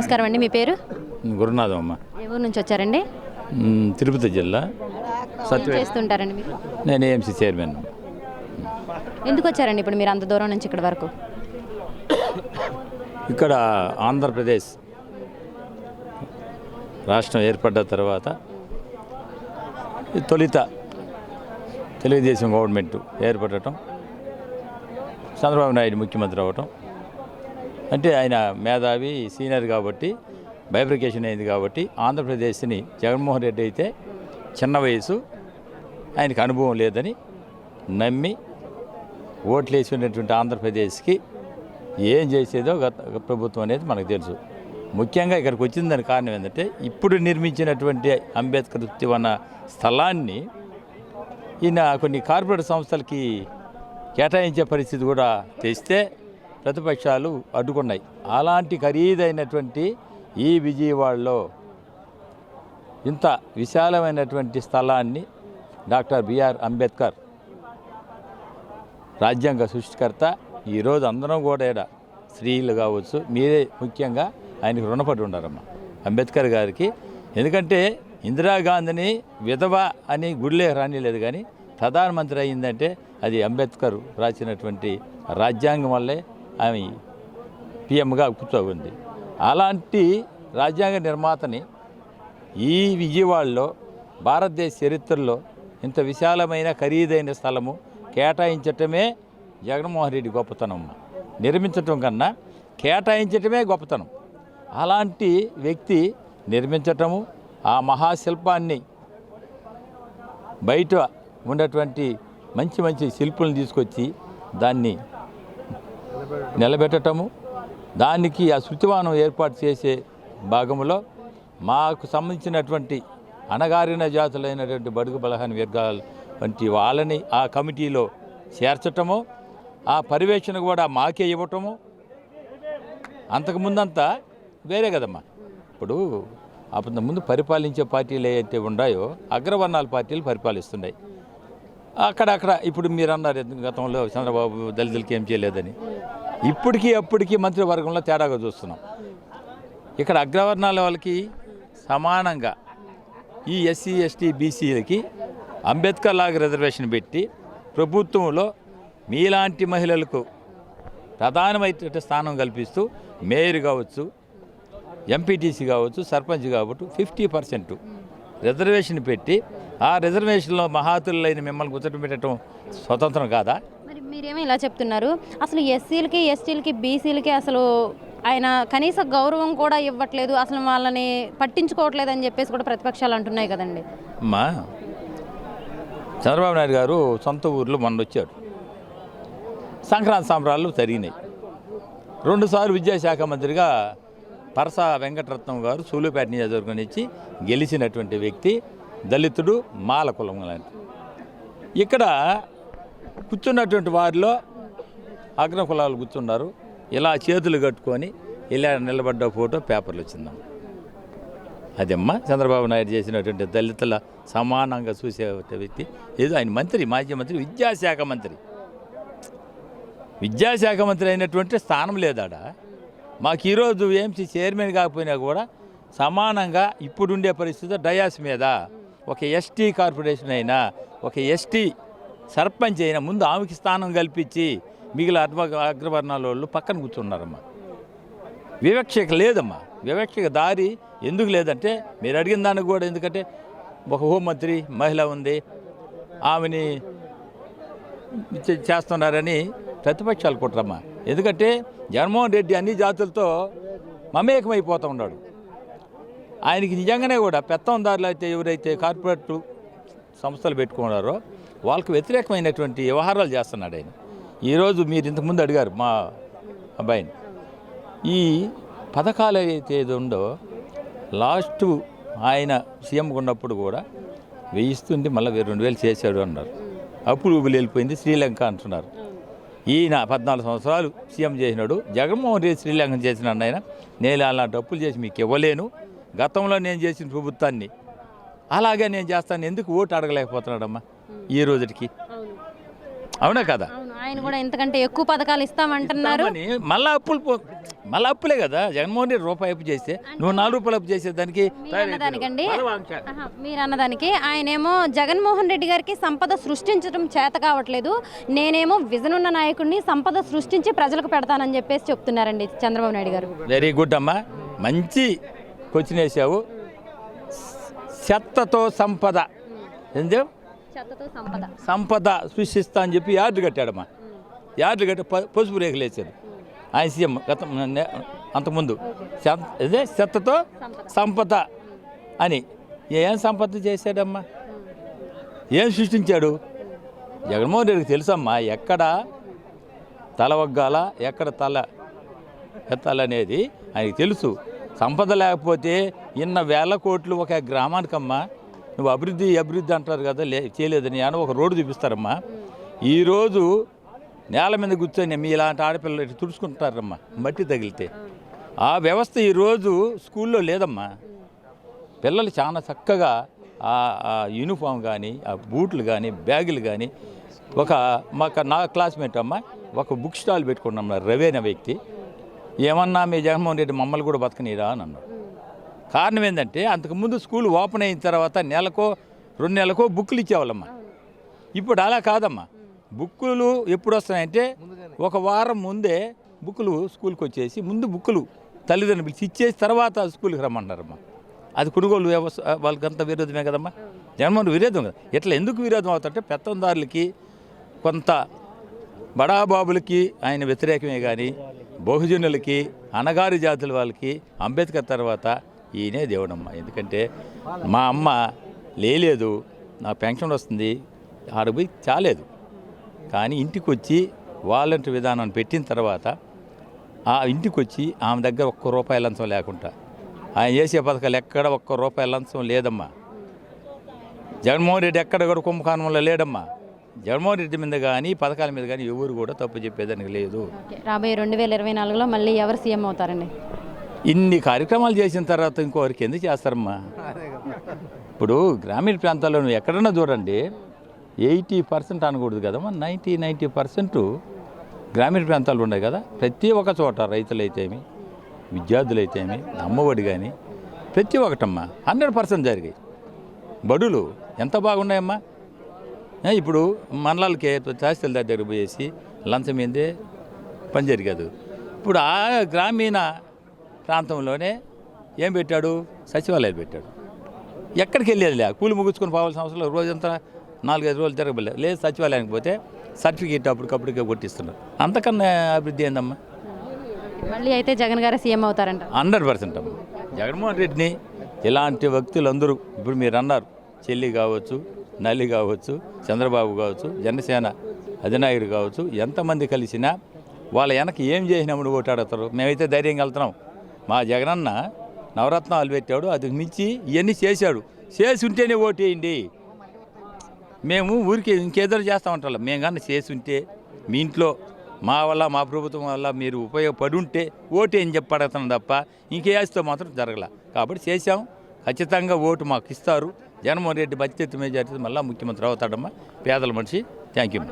నమస్కారం అండి మీ పేరు? గురునాథం అమ్మ. ఏ ఊరు నుంచి వచ్చారండి? తిరుపతి జిల్లా. సత్య చేస్తుంటారండి మీరు? నేను ఏఎంసీ చైర్మన్. ఎందుకు వచ్చారండి ఇప్పుడు మీరు అంత దూరం నుంచి ఇక్కడ వరకు? ఇక్కడ ఆంధ్రప్రదేశ్ రాష్ట్రం ఏర్పడ్డ తర్వాత తొలిత తెలుగుదేశం గవర్నమెంట్ ఏర్పడటం చంద్రబాబు నాయుడు ముఖ్యమంత్రి అవ్వటం అంటే ఆయన మేధావి సీనియర్ కాబట్టి బైఫ్రికేషన్ అయింది కాబట్టి ఆంధ్రప్రదేశ్ని జగన్మోహన్ రెడ్డి అయితే చిన్న వయసు ఆయనకు అనుభవం లేదని నమ్మి ఓట్లు వేసుకునేటువంటి ఆంధ్రప్రదేశ్కి ఏం చేసేదో గత ప్రభుత్వం అనేది మనకు తెలుసు. ముఖ్యంగా ఇక్కడికి వచ్చిన దాని కారణం ఏంటంటే ఇప్పుడు నిర్మించినటువంటి అంబేద్కర్ ఉత్తివన స్థలాన్ని ఈయన కొన్ని కార్పొరేట్ సంస్థలకి కేటాయించే పరిస్థితి కూడా తెస్తే ప్రతిపక్షాలు అడ్డుకున్నాయి. అలాంటి ఖరీదైనటువంటి ఈ విజయవాడలో ఇంత విశాలమైనటువంటి స్థలాన్ని డాక్టర్ బిఆర్ అంబేద్కర్ రాజ్యాంగ సృష్టికర్త ఈరోజు అందరం కూడా ఈడ స్త్రీలు కావచ్చు మీరే ముఖ్యంగా ఆయనకు రుణపడి ఉండారమ్మా. అంబేద్కర్ గారికి ఎందుకంటే ఇందిరాగాంధీని విధవ అని గుడిలే రానిలేదు కానీ ప్రధానమంత్రి అయిందంటే అది అంబేద్కర్ రాసినటువంటి రాజ్యాంగం వల్లే ఆమె పిఎంగా కూర్చోకుంది అలాంటి రాజ్యాంగ నిర్మాతని ఈ విజయవాడలో భారతదేశ చరిత్రలో ఇంత విశాలమైన ఖరీదైన స్థలము కేటాయించటమే జగన్మోహన్ రెడ్డి గొప్పతనం. నిర్మించటం కన్నా కేటాయించటమే గొప్పతనం. అలాంటి వ్యక్తి నిర్మించటము ఆ మహాశిల్పాన్ని బయట ఉన్నటువంటి మంచి మంచి శిల్పులను తీసుకొచ్చి దాన్ని నిలబెట్టటము. దానికి ఆ శృతివానం ఏర్పాటు చేసే భాగంలో మాకు సంబంధించినటువంటి అణగారిన జాతులైనటువంటి బడుగు బలహాని వర్గాల వంటి వాళ్ళని ఆ కమిటీలో చేర్చటము ఆ పర్యవేక్షణ కూడా మాకే ఇవ్వటము. అంతకుముందంతా వేరే కదమ్మా. ఇప్పుడు అప్పుడు ముందు పరిపాలించే పార్టీలు ఏవైతే ఉన్నాయో అగ్రవర్ణాల పార్టీలు పరిపాలిస్తున్నాయి. అక్కడక్కడ. ఇప్పుడు మీరు అన్నారు గతంలో చంద్రబాబు దళితులకి ఏం చేయలేదని. ఇప్పటికీ అప్పటికీ మంత్రివర్గంలో తేడాగా చూస్తున్నాం. ఇక్కడ అగ్రవర్ణాల వాళ్ళకి సమానంగా ఈ ఎస్సీ ఎస్టీ బీసీలకి అంబేద్కర్ లాగా రిజర్వేషన్ పెట్టి ప్రభుత్వంలో మీలాంటి మహిళలకు ప్రధానమైనటువంటి స్థానం కల్పిస్తూ మేయర్ కావచ్చు ఎంపీటీసీ కావచ్చు సర్పంచ్ కావచ్చు ఫిఫ్టీ పర్సెంట్ రిజర్వేషన్ పెట్టి ఆ రిజర్వేషన్లో మహాతులైన మిమ్మల్ని కూర్చోబెట్టడం స్వతంత్రం కాదా? మరి మీరేమో ఇలా చెప్తున్నారు. అసలు ఎస్సీలకి ఎస్టీలకి బీసీలకి అసలు ఆయన కనీస గౌరవం కూడా ఇవ్వట్లేదు. అసలు వాళ్ళని పట్టించుకోవట్లేదు అని చెప్పేసి కూడా ప్రతిపక్షాలు అంటున్నాయి కదండి. అమ్మా చంద్రబాబు నాయుడు గారు సొంత ఊర్లో మొన్న వచ్చాడు సంక్రాంతి సంబరాలు జరిగినాయి. రెండుసార్లు విద్యాశాఖ మంత్రిగా పరస వెంకటరత్నం గారు సూలుపేట నియోజకవర్గం నుంచి గెలిచినటువంటి వ్యక్తి దళితుడు మాల కులం లాంటి. ఇక్కడ కూర్చున్నటువంటి వారిలో అగ్న కులాలు కూర్చున్నారు. ఇలా చేతులు కట్టుకొని ఇలా నిలబడ్డ ఫోటో పేపర్లు వచ్చిందమ్మ. అదమ్మా చంద్రబాబు నాయుడు చేసినటువంటి దళితుల సమానంగా చూసే వ్యక్తి. ఏదో ఆయన మంత్రి మాజీ మంత్రి విద్యాశాఖ మంత్రి. విద్యాశాఖ మంత్రి అయినటువంటి స్థానం లేదాడ. మాకు ఈరోజు ఏఎంసీ చైర్మన్ కాకపోయినా కూడా సమానంగా ఇప్పుడుండే పరిస్థితి డయాస్ మీద. ఒక ఎస్టీ కార్పొరేషన్ అయినా ఒక ఎస్టీ సర్పంచ్ అయినా ముందు ఆమెకి స్థానం కల్పించి మిగిలిన అగ్ర అగ్రవర్ణాల వాళ్ళు పక్కన కూర్చున్నారమ్మా. వివక్షక లేదమ్మా. వివక్షక దారి ఎందుకు లేదంటే మీరు అడిగిన దానికి కూడా ఎందుకంటే ఒక హోంమంత్రి మహిళ ఉంది ఆమెని చేస్తున్నారని ప్రతిపక్షాలు కుట్రమ్మా ఎందుకంటే జగన్మోహన్ రెడ్డి అన్ని జాతులతో మమేకమైపోతూ ఉన్నాడు. ఆయనకి నిజంగానే కూడా పెత్తందారులు అయితే ఎవరైతే కార్పొరేట్ సంస్థలు పెట్టుకున్నారో వాళ్ళకి వ్యతిరేకమైనటువంటి వ్యవహారాలు చేస్తున్నాడు ఆయన. ఈరోజు మీరు ఇంతకుముందు అడిగారు మా అబ్బాయిని. ఈ పథకాలు ఏదైతే ఏదో ఉందో లాస్ట్ ఆయన సీఎంగా ఉన్నప్పుడు కూడా వేయిస్తుంది మళ్ళీ రెండు వేలు చేశాడు అన్నారు. అప్పుడు ఊబిలి వెళ్ళిపోయింది శ్రీలంక అంటున్నారు. ఈయన పద్నాలుగు సంవత్సరాలు సీఎం చేసినాడు. జగన్మోహన్ రెడ్డి శ్రీలంక చేసిన ఆయన నేను అలాంటి అప్పులు చేసి మీకు ఇవ్వలేను. గతంలో నేను చేసిన ప్రభుత్వాన్ని అలాగే నేను చేస్తాను. ఎందుకు ఓటు అడగలేకపోతున్నాడమ్మా ఈ రోజుకి అవునా. కదా? ఆయన కూడా ఇంతకంటే ఎక్కువ పథకాలు ఇస్తామంటున్నారు. మళ్ళా అప్పులు పో- మళ్ళా అప్పులే కదా? జగన్మోహన్ రెడ్డి రూపాయి అప్పు చేస్తే నువ్వు నాలుగు రూపాయలు అప్పు అన్నదానికండి బలవాంక్ష. ఆహా, మీరు అన్నదానికి ఆయనేమో జగన్మోహన్ రెడ్డి గారికి సంపద సృష్టించడం చేత కావట్లేదు. నేనేమో విజన్ ఉన్న నాయకుడిని సంపద సృష్టించి ప్రజలకు పెడతానని చెప్పేసి చెప్తున్నారండి చంద్రబాబు నాయుడు గారు. వెరీ గుడ్ అమ్మా. మంచి క్వశ్చన్ వేసావు చెత్తతో సంపద. ఏంది? సంపద. సంపద సృష్టిస్తా అని చెప్పి యార్డు కట్టాడమ్మా. యార్డు కట్టి పసుపు రేకులు వేసాడు ఆయన సీఎం గత అంతకుముందు. ఇదే చెత్తతో సంపద. అని. ఏం సంపద చేశాడమ్మా? ఏం సృష్టించాడు? జగన్మోహన్ రెడ్డికి తెలుసమ్మా ఎక్కడ తల వగ్గాల ఎక్కడ తల ఎత్తాలనేది ఆయనకి తెలుసు. సంపద లేకపోతే ఇన్న వేల కోట్లు ఒక గ్రామానికమ్మా నువ్వు అభివృద్ధి అభివృద్ధి అంటారు కదా లే చేయలేదని అని ఒక రోడ్డు చూపిస్తారమ్మా. ఈరోజు నేల మీద కూర్చొని మీ ఇలాంటి ఆడపిల్లలు ఇటు తుడుచుకుంటారమ్మా మట్టి తగిలితే. ఆ వ్యవస్థ ఈరోజు స్కూల్లో లేదమ్మా. పిల్లలు చాలా చక్కగా ఆ యూనిఫామ్ కానీ ఆ బూట్లు కానీ బ్యాగులు కానీ ఒక మాకు నా క్లాస్మేట్ అమ్మ ఒక బుక్ స్టాల్ పెట్టుకున్నాం రవి అనే వ్యక్తి. ఏమన్నా మీ జగన్మోహన్ రెడ్డి మమ్మల్ని కూడా బతకనీరా అని అన్నాడు. కారణం ఏంటంటే అంతకుముందు స్కూల్ ఓపెన్ అయిన తర్వాత నెలకో రెండు నెలకో బుక్కులు ఇచ్చేవాళ్ళమ్మా. ఇప్పుడు అలా కాదమ్మా. బుక్కులు ఎప్పుడు వస్తాయంటే ఒక వారం ముందే బుక్కులు స్కూల్కి వచ్చేసి ముందు బుక్కులు తల్లిదండ్రులు పిలిచి ఇచ్చేసి తర్వాత స్కూల్కి రమ్మంటారమ్మా అది కొనుగోలు వ్యవస్థ వాళ్ళకంత విరోధమే కదమ్మా. జగన్మోహన్ విరోధం కదా. ఇట్లా ఎందుకు విరోధం అవుతుంటే పెత్తందారులకి కొంత బడాబాబులకి ఆయన వ్యతిరేకమే కానీ బహుజనులకి అనగారి జాతుల వాళ్ళకి అంబేద్కర్ తర్వాత ఈయనే దేవుడమ్మ. ఎందుకంటే మా అమ్మ లేలేదు నా పెన్షన్ వస్తుంది ఆడపోయి చాలేదు. కానీ ఇంటికి వచ్చి వాలంటీర్ విధానం పెట్టిన తర్వాత ఆ ఇంటికి వచ్చి ఆమె దగ్గర ఒక్క రూపాయి లంచం లేకుండా ఆయన చేసే పథకాలు ఎక్కడ ఒక్క రూపాయి లంచం లేదమ్మా. జగన్మోహన్ రెడ్డి ఎక్కడ కూడా కుంభకోణంలో లేడమ్మా. జగన్మోహన్ రెడ్డి మీద కానీ పథకాల మీద కానీ ఎవరు కూడా తప్పు చెప్పేదానికి లేదు. రాబోయే రెండు వేల ఇరవై నాలుగులో మళ్ళీ ఎవరు సీఎం అవుతారండి? ఇన్ని కార్యక్రమాలు చేసిన తర్వాత ఇంకోరికి ఎందుకు చేస్తారమ్మా? ఇప్పుడు గ్రామీణ ప్రాంతాల్లో నువ్వు ఎక్కడన్నా చూడండి ఎయిటీ పర్సెంట్ అనకూడదు కదమ్మా నైంటీ నైంటీ పర్సెంట్ గ్రామీణ ప్రాంతాలు ఉన్నాయి కదా ప్రతి ఒక్క చోట రైతులైతేమి విద్యార్థులైతేమి అమ్మఒడి కానీ ప్రతి ఒక్కటమ్మా హండ్రెడ్ పర్సెంట్ జరిగాయి. బడులు ఎంత బాగున్నాయమ్మా? ఇప్పుడు మండలాలకి తహసీల్దార్ దగ్గర పోయేసి లంచం ఏందే? పని జరిగదు. ఇప్పుడు ఆ గ్రామీణ ప్రాంతంలోనే ఏం పెట్టాడు? సచివాలయాలు పెట్టాడు. ఎక్కడికి వెళ్ళేది లే కూలి ముగించుకొని పోవాల్సిన అవసరం రోజంతా నాలుగైదు రోజులు తిరగబడలేదు లేదు సచివాలయానికి పోతే సర్టిఫికేట్ అప్పటికప్పటికే కొట్టిస్తున్నారు. అంతకన్నా అభివృద్ధి ఏందమ్మా? మళ్ళీ అయితే జగన్ గారు సీఎం అవుతారంట. హండ్రెడ్ పర్సెంట్ అమ్మ. జగన్మోహన్ రెడ్డిని ఇలాంటి వ్యక్తులందరూ ఇప్పుడు మీరు అన్నారు చెల్లి కావచ్చు నల్లి కావచ్చు చంద్రబాబు కావచ్చు జనసేన అధినాయకుడు కావచ్చు ఎంతమంది కలిసినా వాళ్ళ వెనక ఏం చేసినామని ఓటాడతారు. మేమైతే ధైర్యంగా వెళ్తున్నాం. మా జగనన్న నవరత్నాలు పెట్టాడు అది మించి ఇవన్నీ చేశాడు. చేసి ఉంటేనే ఓటేయండి. మేము ఊరికి ఇంకేదో చేస్తామంటాం మేము కానీ చేసి ఉంటే మీ ఇంట్లో మా వల్ల మా ప్రభుత్వం వల్ల మీరు ఉపయోగపడి ఉంటే ఓటు ఏం చెప్పి అడుగుతున్నాం తప్ప ఇంకేస్తో మాత్రం జరగల. కాబట్టి చేశాం. ఖచ్చితంగా ఓటు మాకు ఇస్తారు. జగన్మోహన్ రెడ్డి బడ్జెట్ మెజార్టీ మళ్ళీ ముఖ్యమంత్రి అవుతాడమ్మా. పేదల మనిషి. Thank you